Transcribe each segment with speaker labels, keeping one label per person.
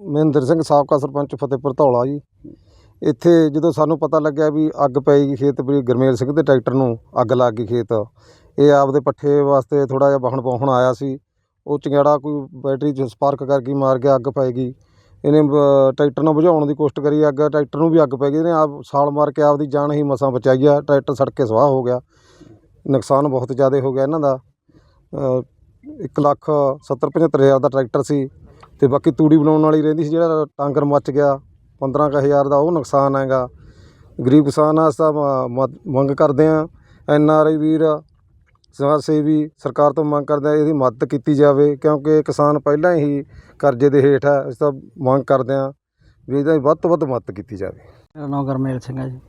Speaker 1: ਮਹਿੰਦਰ ਸਿੰਘ ਸਾਬਕਾ ਸਰਪੰਚ ਫਤਿਹਪੁਰ ਧੌਲਾ ਜੀ। ਇੱਥੇ ਜਦੋਂ ਸਾਨੂੰ ਪਤਾ ਲੱਗਿਆ ਵੀ ਅੱਗ ਪਈ ਗਈ ਖੇਤ ਵੀ ਗਰਮੇਲ ਸਿੰਘ ਦੇ ਟਰੈਕਟਰ ਨੂੰ ਅੱਗ ਲੱਗ ਗਈ ਖੇਤ। ਇਹ ਆਪਦੇ ਪੱਠੇ ਵਾਸਤੇ ਥੋੜਾ ਜਿਹਾ ਵਾਹਣ ਪਾਉਣ ਆਇਆ ਸੀ। ਉਹ ਚੰਗਿਆੜਾ ਕੋਈ ਬੈਟਰੀ 'ਚ ਸਪਾਰਕ ਕਰਕੇ ਮਾਰ ਗਿਆ ਅੱਗ ਪੈ ਗਈ। ਇਹਨੇ ਬ- ਟਰੈਕਟਰ ਨੂੰ ਬੁਝਾਉਣ ਦੀ ਕੋਸ਼ਿਸ਼ ਕਰੀ ਅੱਗ। ਟਰੈਕਟਰ ਨੂੰ ਵੀ ਅੱਗ ਪੈ ਗਈ। ਇਹਨੇ ਆਪ ਸਾਲ ਮਾਰ ਕੇ ਆਪਦੀ ਜਾਨ ਹੀ ਮਸਾਂ ਬਚਾਈ ਆ। ਟਰੈਕਟਰ ਸੜ ਕੇ ਸਵਾਹ ਹੋ ਗਿਆ। ਨੁਕਸਾਨ ਬਹੁਤ ਜ਼ਿਆਦਾ ਹੋ ਗਿਆ ਇਹਨਾਂ ਦਾ। ਅ, ਇੱਕ ਲੱਖ ਸੱਤਰ ਪਝੱਤਰ ਹਜ਼ਾਰ ਦਾ ਟਰੈਕਟਰ ਸੀ। ਤੇ ਬਾਕੀ ਤੂੜੀ ਬਣਾਉਣ ਵਾਲੀ ਰਹਿੰਦੀ ਸੀ ਜਿਹੜਾ ਟਾਂਗਰ ਮੱਚ ਗਿਆ 15 ਕੁ ਹਜ਼ਾਰ ਦਾ ਉਹ ਨੁਕਸਾਨ ਹੈਗਾ। ਗਰੀਬ ਕਿਸਾਨ ਵਾਸਤੇ ਮ- ਮੰਗ ਕਰਦੇ ਆ ਐਨ ਆਰ ਆਈ ਵੀਰ, ਸਮਾਜ ਸੇਵੀ, ਸਰਕਾਰ ਤੋਂ ਮੰਗ ਕਰਦੇ ਆ ਇਹਦੀ ਮਦਦ ਕੀਤੀ ਜਾਵੇ, ਕਿਉਂਕਿ ਕਿਸਾਨ ਪਹਿਲਾਂ ਹੀ ਕਰਜ਼ੇ ਦੇ ਹੇਠ ਹੈ, ਇਸ ਤਾਂ ਮੰਗ ਕਰਦੇ ਆ ਵੀ ਇਹਦਾ ਵੱਧ ਤੋਂ ਵੱਧ ਮਦਦ ਕੀਤੀ ਜਾਵੇ।
Speaker 2: ਮੇਰਾ ਨਾਮ ਗਰਮੇਲ ਸਿੰਘ ਹੈ ਜੀ।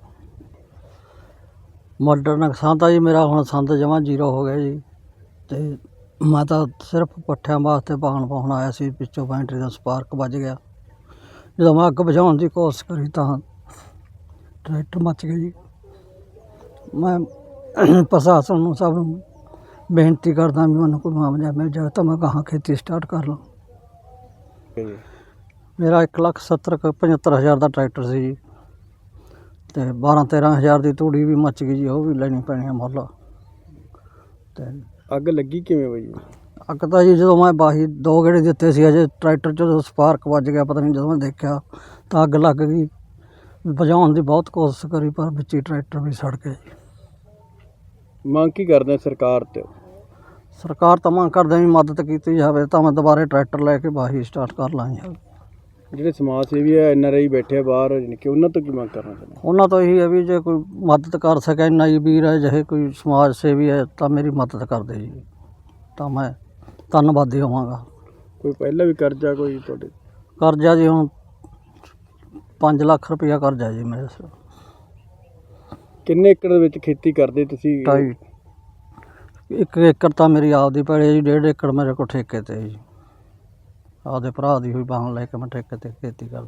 Speaker 2: ਮੋਟਰ ਨੁਕਸਾਨ ਤਾਂ ਜੀ ਮੇਰਾ ਹੁਣ ਸੰਦ ਜਮਾ ਜ਼ੀਰੋ ਹੋ ਗਿਆ ਜੀ, ਤੇ ਮੈਂ ਤਾਂ ਸਿਰਫ ਪੱਠਿਆਂ ਵਾਸਤੇ ਪਾਣ ਪਾਉਣ ਆਇਆ ਸੀ ਪਿੱਛੋਂ ਬੈਂਟਰੀ ਦਾ ਸਪਾਰਕ ਵੱਜ ਗਿਆ। ਜਦੋਂ ਮੈਂ ਅੱਗ ਬੁਝਾਉਣ ਦੀ ਕੋਸ਼ਿਸ਼ ਕਰੀ ਤਾਂ ਟਰੈਕਟਰ ਮੱਚ ਗਿਆ ਜੀ। ਮੈਂ ਪ੍ਰਸ਼ਾਸਨ ਨੂੰ ਸਭ ਨੂੰ ਬੇਨਤੀ ਕਰਦਾ ਵੀ ਮੈਨੂੰ ਕੋਈ ਮੁਆਵਜ਼ਾ ਮਿਲ ਜਾਵੇ ਤਾਂ ਮੈਂ ਗਾਹਾਂ ਖੇਤੀ ਸਟਾਰਟ ਕਰ ਲਾਂ। ਮੇਰਾ ਇੱਕ ਲੱਖ ਸੱਤਰ ਕੁ ਪਝੱਤਰ ਹਜ਼ਾਰ ਦਾ ਟਰੈਕਟਰ ਸੀ ਜੀ। ਤੇ 12 13 ਹਜ਼ਾਰ ਦੀ ਤੂੜੀ ਵੀ ਮੱਚ ਗਈ ਜੀ, ਉਹ ਵੀ ਲੈਣੀ ਪੈਣੀ ਹੈ ਮੁੱਲ। ਤੇ
Speaker 3: ਅੱਗ ਲੱਗੀ ਕਿਵੇਂ ਬਈ?
Speaker 2: ਅੱਗ ਤਾਂ ਜੀ ਜਦੋਂ ਮੈਂ ਬਾਹੀ ਦੋ ਗੇੜੇ ਦਿੱਤੇ ਸੀ ਅਜੇ ਟਰੈਕਟਰ 'ਚ ਜਦੋਂ ਸਪਾਰਕ ਵੱਜ ਗਿਆ ਪਤਾ ਨਹੀਂ ਜਦੋਂ ਮੈਂ ਦੇਖਿਆ ਤਾਂ ਅੱਗ ਲੱਗ ਗਈ। ਬੁਝਾਉਣ ਦੀ ਬਹੁਤ ਕੋਸ਼ਿਸ਼ ਕਰੀ ਪਰ ਵਿੱਚ ਹੀ ਟਰੈਕਟਰ ਵੀ ਸੜ ਗਿਆ ਜੀ।
Speaker 3: ਮੰਗ ਕੀ ਕਰਦੇ ਆ ਸਰਕਾਰ ਤੇ?
Speaker 2: ਸਰਕਾਰ ਤਾਂ ਮੰਗ ਕਰਦੇ ਵੀ ਮਦਦ ਕੀਤੀ ਜਾਵੇ ਤਾਂ ਮੈਂ ਦੁਬਾਰੇ ਟਰੈਕਟਰ ਲੈ ਕੇ ਬਾਹੀ ਸਟਾਰਟ ਕਰ ਲਾਂ ਜੀ
Speaker 3: ਜਿਹੜੇ ਸਮਾਜ ਸੇਵੀ ਆ ਐਨ ਆਰ ਆਈ ਬੈਠੇ ਆ ਬਾਹਰ ਕਿ ਉਹਨਾਂ ਤੋਂ ਕੀ ਮੰਗ ਕਰਨਾ ਚਾਹੁੰਦੇ
Speaker 2: ਉਹਨਾਂ ਤੋਂ ਇਹੀ ਹੈ ਵੀ ਜੇ ਕੋਈ ਮਦਦ ਕਰ ਸਕੇ ਨਾਈ ਵੀਰ ਹੈ ਜਿਹੇ ਕੋਈ ਸਮਾਜ ਸੇਵੀ ਹੈ ਤਾਂ ਮੇਰੀ ਮਦਦ ਕਰ ਦੇ ਜੀ। ਤਾਂ ਮੈਂ ਧੰਨਵਾਦੀ ਹੋਵਾਂਗਾ।
Speaker 3: ਕੋਈ ਪਹਿਲਾਂ ਵੀ ਕਰਜ਼ਾ ਕੋਈ ਤੁਹਾਡੇ?
Speaker 2: ਕਰਜ਼ਾ ਜੀ ਹੁਣ 5 ਲੱਖ ਰੁਪਇਆ ਕਰਜ਼ਾ ਜੀ ਮੇਰੇ ਸਿਰ।
Speaker 3: ਕਿੰਨੇ ਏਕੜ ਦੇ ਵਿੱਚ ਖੇਤੀ ਕਰਦੇ ਤੁਸੀਂ?
Speaker 2: ਢਾਈ। ਇੱਕ ਏਕੜ ਤਾਂ ਮੇਰੀ ਆਪਦੀ ਹੈ ਜੀ ਡੇਢ ਏਕੜ ਮੇਰੇ ਕੋਲ ਠੇਕੇ ਤੇ ਹੈ ਜੀ। ਆਪਦੇ ਭਰਾ ਦੀ ਹੋਈ ਬਾਹਣ ਲੈ ਕੇ ਮੈਂ ਠੇਕੇ ਤੇ ਖੇਤੀ ਕਰਦਾ।